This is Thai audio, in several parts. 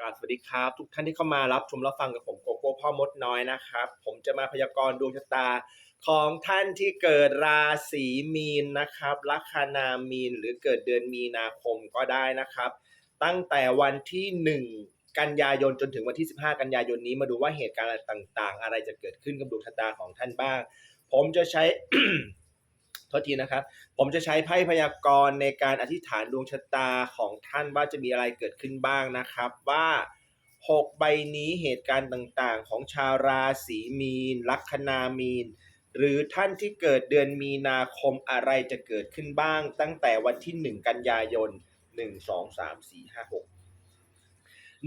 กาบสวัสดีครับ ทุกท่านที่เข้ามารับชมรับฟังกับผมโกโก้พ่อมดน้อยนะครับ ผมจะมาพยากรณ์ดวงชะตาของท่านที่เกิดราศีมีนนะครับลัคนามีนหรือเกิดเดือนมีนาคมก็ได้นะครับ ตั้งแต่วันที่ 1 กันยายนจนถึงวันที่ 15 กันยายนนี้มาดูว่าเหตุการณ์อะไรต่าง ๆ อะไรจะเกิดขึ้นกับดวงชะตาของท่านบ้าง ผมจะใช้ โทษทีนะครับ ผมจะใช้ไพ่พยากรณ์ในการอธิษฐานดวงชะตาของท่านว่าจะมีอะไรเกิดขึ้นบ้างนะครับว่า 6 ใบนี้เหตุการณ์ต่างๆ ของชาวราศีมีน ลัคนามีน หรือท่านที่เกิดเดือนมีนาคมอะไรจะเกิดขึ้นบ้าง ตั้งแต่วันที่ 1 กันยายน 1 2 3 4 5 6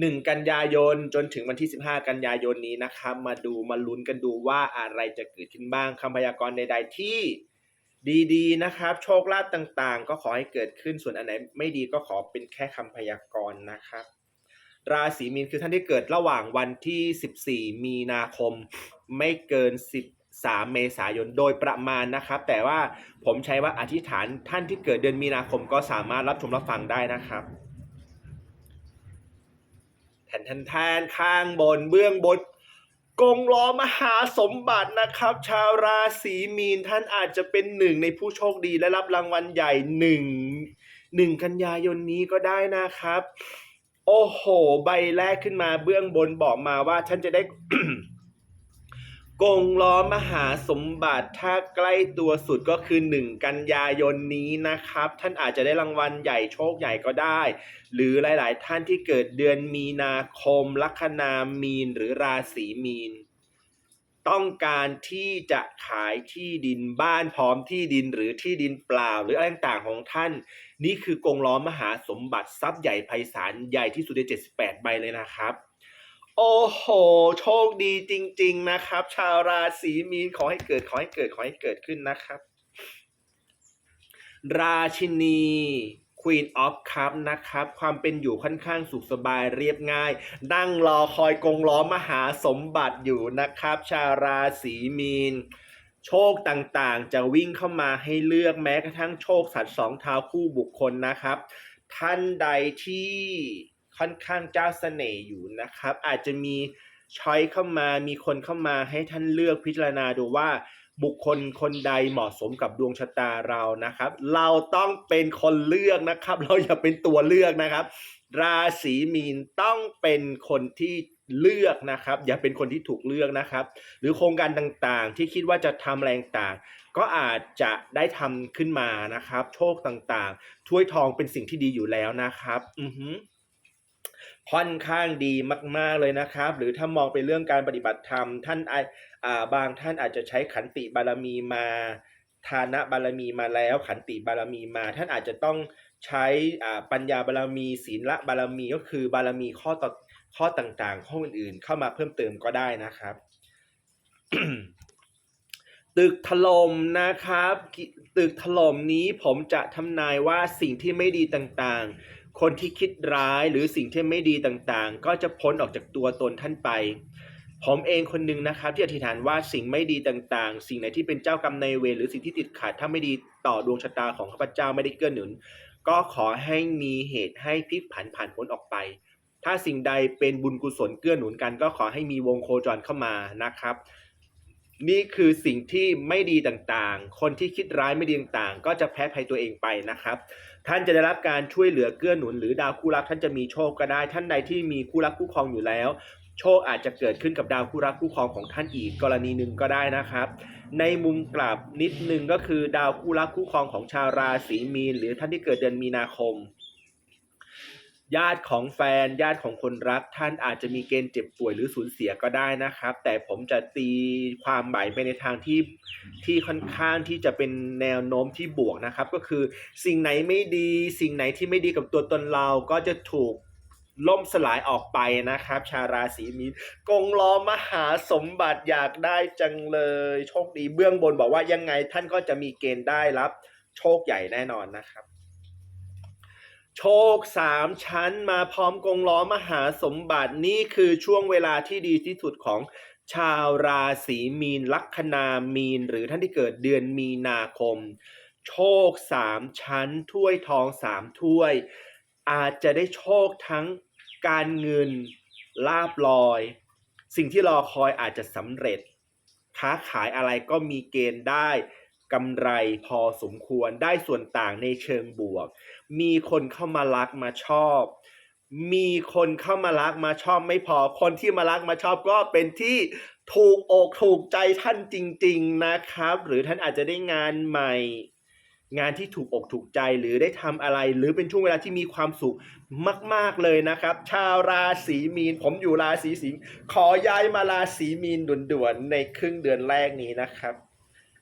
1 กันยายนจนถึงวันที่ 15 กันยายนนี้นะครับ มาดูมาลุ้นกันดูว่าอะไรจะเกิดขึ้นบ้างคำพยากรณ์ใด ๆ ที่ ดีๆนะครับ โชคลาภต่างๆ ก็ขอให้เกิดขึ้นส่วนอันไหนไม่ดีก็ขอเป็นแค่คำพยากรณ์นะครับ ราศีมีนคือท่านที่เกิดระหว่างวันที่ 14 มีนาคม ไม่เกิน 13 เมษายนโดยประมาณนะครับ แต่ว่าผมใช้ว่าอธิษฐานท่านที่เกิดเดือนมีนาคมก็สามารถรับชมรับฟังได้นะครับแทนแทนแทนข้างบนเบื้องบน กงล้อมหาสมบัตินะครับ ชาวราศีมีนท่านอาจจะเป็นหนึ่งในผู้โชคดีและรับรางวัลใหญ่หนึ่งหนึ่งกันยายนนี้ก็ได้นะครับ โอ้โห ใบแรกขึ้นมาเบื้องบนบอกมาว่าท่านจะได้ กงล้อมหาสมบัติถ้าใกล้ตัวสุดก็คือ 1 กันยายนนี้นะครับ ท่านอาจจะได้รางวัลใหญ่โชคใหญ่ก็ได้ หรือหลาย ๆ ท่านที่เกิดเดือนมีนาคม ลัคนามีนหรือราศีมีน ต้องการที่จะขายที่ดินบ้านพร้อมที่ดินหรือที่ดินเปล่า หรืออะไรต่างๆของท่าน นี่คือกงล้อมหาสมบัติทรัพย์ใหญ่ไพศาลใหญ่ที่สุดใน78ใบเลยนะครับ โอ้โห โชคดีจริง ๆ นะครับ ชาวราศีมีนขอให้เกิดขอให้เกิดขอให้เกิดขึ้นนะครับ ราชินี Queen of Cup นะครับ ความเป็นอยู่ค่อนข้างสุขสบายเรียบง่าย นั่งรอคอยกงล้อมหาสมบัติอยู่นะครับ ชาวราศีมีน โชคต่างๆ จะวิ่งเข้ามาให้เลือกแม้กระทั่งโชคสัตว์สองเท้าคู่บุคคลนะครับ ท่านใดที่ ค่อนข้างเจ้าเสน่ห์อยู่นะครับ อาจจะมีช้อยเข้ามามีคนเข้ามาให้ท่านเลือกพิจารณาดูว่าบุคคลคนใดเหมาะสมกับดวงชะตาเรานะครับ เราต้องเป็นคนเลือกนะครับ เราอย่าเป็นตัวเลือกนะครับ ราศีมีนต้องเป็นคนที่เลือกนะครับ อย่าเป็นคนที่ถูกเลือกนะครับ หรือโครงการต่างๆ ที่คิดว่าจะทำอะไรต่าง ก็อาจจะได้ทำขึ้นมานะครับ โชคต่างๆ ถ้วยทองเป็นสิ่งที่ดีอยู่แล้วนะครับ อือหือ ค่อนข้างดีมาก ๆเลยนะครับ หรือถ้ามองไปเรื่องการปฏิบัติธรรม ท่านอาอ่าบางท่านอาจจะใช้ขันติบารมีมาทานะบารมีมาแล้วขันติบารมีมา ท่านอาจจะต้องใช้ปัญญาบารมี ศีละบารมีก็คือบารมีข้อต่อข้อต่างๆ ข้ออื่นๆ เข้ามาเพิ่มเติมก็ได้นะครับ ตึกถล่มนะครับ ตึกถล่มนี้ผมจะทำนายว่าสิ่งที่ไม่ดีต่างๆ คนที่คิดร้ายหรือสิ่งที่ไม่ดีต่างๆ ก็จะพ้นออกจากตัวตนท่านไป ผมเองคนหนึ่งนะครับ ที่อธิษฐานว่าสิ่งไม่ดีต่างๆ สิ่งไหนที่เป็นเจ้ากรรมนายเวรหรือสิ่งที่ติดขัดถ้าไม่ดีต่อดวงชะตาของข้าพเจ้าไม่ได้เกื้อหนุน ก็ขอให้มีเหตุให้พลิกผันผ่านพ้นออกไป ถ้าสิ่งใดเป็นบุญกุศลเกื้อหนุนกัน ก็ขอให้มีวงโคจรเข้ามานะครับ นี่คือสิ่งที่ไม่ดีต่างๆ คนที่คิดร้ายไม่ดีต่างๆ ก็จะแพ้ภัยตัวเองไปนะครับ ท่านจะได้รับการช่วยเหลือเกื้อหนุน หรือดาวคู่รักท่านจะมีโชคก็ได้ ท่านใดที่มีคู่รักคู่ครองอยู่แล้ว โชคอาจจะเกิดขึ้นกับดาวคู่รักคู่ครองของท่านอีกกรณีหนึ่งก็ได้นะครับ ในมุมกลับนิดนึงก็คือดาวคู่รักคู่ครองของชาวราศีมีน หรือท่านที่เกิดเดือนมีนาคม ญาติของแฟนญาติของคนรัก ท่านอาจจะมีเกณฑ์เจ็บป่วยหรือสูญเสียก็ได้นะครับ แต่ผมจะตีความหมายไปในทางที่ที่ค่อนข้างที่จะเป็นแนวโน้มที่บวกนะครับ ก็คือสิ่งไหนไม่ดี สิ่งไหนที่ไม่ดีกับตัวตนเราก็จะถูกล่มสลายออกไปนะครับ ชาวราศีมีนกงล้อมหาสมบัติอยากได้จังเลย โชคดีเบื้องบนบอกว่ายังไงท่านก็จะมีเกณฑ์ได้รับ โชคใหญ่แน่นอนนะครับ โชคสามชั้นมาพร้อมกงล้อมหาสมบัตินี่คือช่วงเวลาที่ดีที่สุดของชาวราศีมีนลัคนามีน หรือท่านที่เกิดเดือนมีนาคม โชคสามชั้น ถ้วยทองสามถ้วย อาจจะได้โชคทั้งการเงินลาบลอย สิ่งที่รอคอยอาจจะสำเร็จ ค้าขายอะไรก็มีเกณฑ์ได้ กำไรพอสมควรได้ส่วนต่างในเชิงบวก มีคนเข้ามารักมาชอบ มีคนเข้ามารักมาชอบไม่พอ คนที่มารักมาชอบก็เป็นที่ถูกอกถูกใจท่านจริง ๆนะครับ หรือท่านอาจจะได้งานใหม่ งานที่ถูกอกถูกใจหรือได้ทำอะไร หรือเป็นช่วงเวลาที่มีความสุขมาก ๆเลยนะครับ ชาวราศีมีน ผมอยู่ราศีสิงห์ขอย้ายมาราศีมีนด่วนๆในครึ่งเดือนแรกนี้นะครับ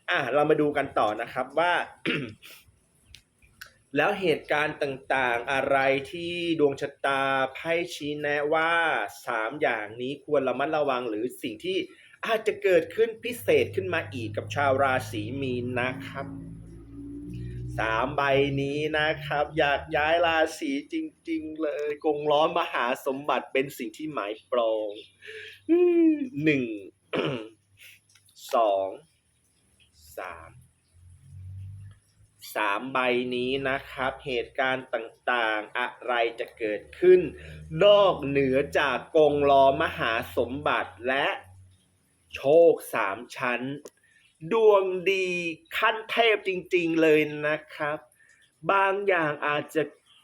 อะเรามาดูกันต่อนะครับว่า แล้วเหตุการณ์ต่างๆอะไรที่ดวงชะตาไพ่ชี้แนะว่าสามอย่างนี้ควรระมัดระวังหรือสิ่งที่อาจจะเกิดขึ้นพิเศษขึ้นมาอีกกับชาวราศีมีนนะครับสามใบนี้นะครับ อยากย้ายราศีจริง ๆ เลยกงล้อมหาสมบัติเป็นสิ่งที่หมายปรองหนึ่งสอง สามสามใบนี้นะครับ เหตุการณ์ต่างๆ อะไรจะเกิดขึ้น นอกเหนือจากกงล้อมหาสมบัติและโชคสามชั้น ดวงดีขั้นเทพจริงๆเลยนะครับ บางอย่างอาจจะ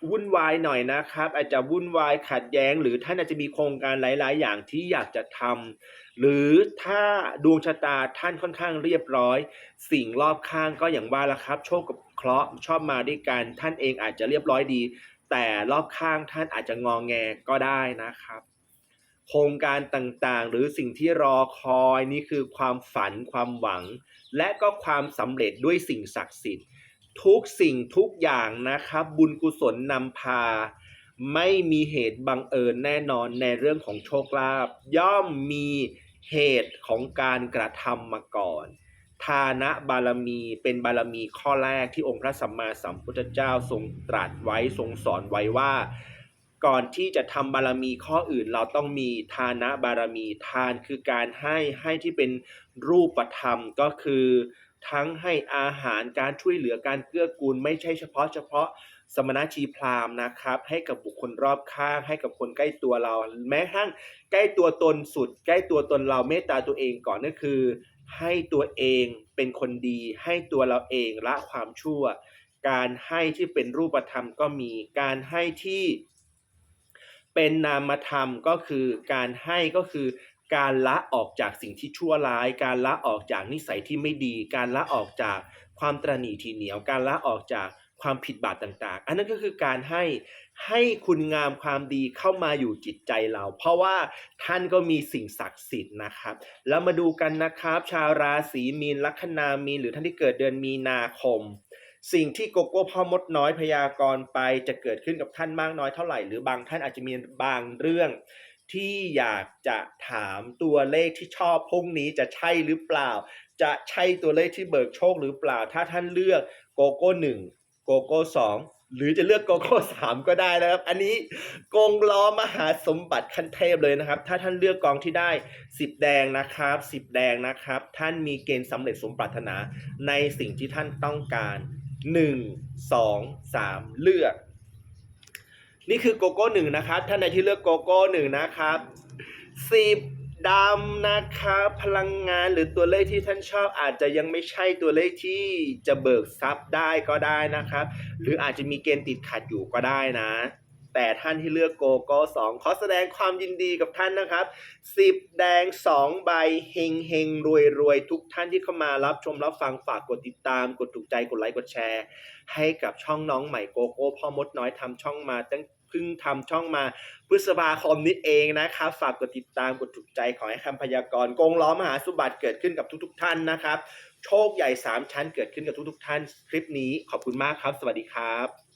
วุ่นวายหน่อยนะครับ อาจจะวุ่นวายขัดแย้ง หรือท่านอาจจะมีโครงการหลาย ๆ อย่างที่อยากจะทำหรือถ้าดวงชะตาท่านค่อนข้างเรียบร้อย สิ่งรอบข้างก็อย่างว่าละครับ โชคกับเคราะห์ชอบมาด้วยกันท่านเองอาจจะเรียบร้อยดี แต่รอบข้างท่านอาจจะงองแงก็ได้นะครับ โครงการต่างๆ หรือสิ่งที่รอคอยนี่คือความฝันความหวัง และก็ความสำเร็จด้วยสิ่งศักดิ์สิทธิ์ ทุกสิ่งทุกอย่างนะครับ บุญกุศลนำพา ไม่มีเหตุบังเอิญแน่นอนในเรื่องของโชคลาภย่อมมีเหตุของการกระทำมาก่อนทานะบารมีเป็นบารมีข้อแรกที่องค์พระสัมมาสัมพุทธเจ้าทรงตรัสไว้ทรงสอนไว้ว่า ก่อนที่จะทำบารมีข้ออื่นเราต้องมีทานะบารมีทานคือการให้ให้ที่เป็นรูปธรรมก็คือ ทั้งให้อาหารการช่วยเหลือการเกื้อกูล ไม่ใช่เฉพาะเฉพาะสมณชีพราหมณ์นะครับ ให้กับบุคคลรอบข้าง ให้กับคนใกล้ตัวเรา แม้กระทั่งใกล้ตัวตนสุด ใกล้ตัวตนเราเมตตาตัวเองก่อนนั่นคือ ให้ตัวเองเป็นคนดี ให้ตัวเราเองละความชั่ว การให้ที่เป็นรูปธรรมก็มีการให้ที่เป็นนามธรรมก็คือการให้ก็คือ การละออกจากสิ่งที่ชั่วร้าย การละออกจากนิสัยที่ไม่ดี การละออกจากความตระหนี่ทีเหนียว การละออกจากความผิดบาปต่างๆ อันนั้นก็คือการให้ให้คุณงามความดีเข้ามาอยู่จิตใจเรา เพราะว่าท่านก็มีสิ่งศักดิ์สิทธิ์นะครับ แล้วมาดูกันนะครับ ชาวราศีมีนลัคนามีนหรือท่านที่เกิดเดือนมีนาคม สิ่งที่โกโก้พ่อมดน้อยพยากรณ์ไปจะเกิดขึ้นกับท่านมากน้อยเท่าไหร่ หรือบางท่านอาจจะมีบางเรื่อง ที่อยากจะถามตัวเลขที่ชอบพรุ่งนี้จะใช่หรือเปล่า จะใช่ตัวเลขที่เบิกโชคหรือเปล่า ถ้าท่านเลือกโกโก้หนึ่งโกโก้สองหรือจะเลือกโกโก้สามก็ได้นะครับ อันนี้กงล้อมหาสมบัติขั้นเทพเลยนะครับ ถ้าท่านเลือกกองที่ได้สิบแดงนะครับสิบแดงนะครับ ท่านมีเกณฑ์สำเร็จสมปรารถนาในสิ่งที่ท่านต้องการหนึ่งสองสามเลือก นี่คือโกโก้หนึ่งนะครับท่านใดที่เลือกโกโก้หนึ่งนะครับสิบดำนะครับพลังงานหรือตัวเลขที่ท่านชอบอาจจะยังไม่ใช่ตัวเลขที่จะเบิกทรัพย์ได้ก็ได้นะครับ หรืออาจจะมีเกณฑ์ติดขัดอยู่ก็ได้นะ แต่ท่านที่เลือกโกโก้สองขอแสดงความยินดีกับท่านนะครับสิบแดงสองใบเฮงเฮงรวยรวยทุกท่านที่เข้ามารับชมรับฟังฝากกดติดตาม กดถูกใจกดไลค์กดแชร์ ให้กับช่องน้องใหม่โกโก้พ่อมดน้อยทำช่องมาตั้ง เพิ่งทำช่องมาพฤษภาคมนี้เองนะครับ ฝากกดติดตามกดถูกใจขอให้คำพยากรณ์กงล้อมหาสุบัติเกิดขึ้นกับทุก ๆ ท่านนะครับ โชคใหญ่ 3 ชั้นเกิดขึ้นกับทุก ๆ ท่าน คลิปนี้ขอบคุณมากครับ สวัสดีครับ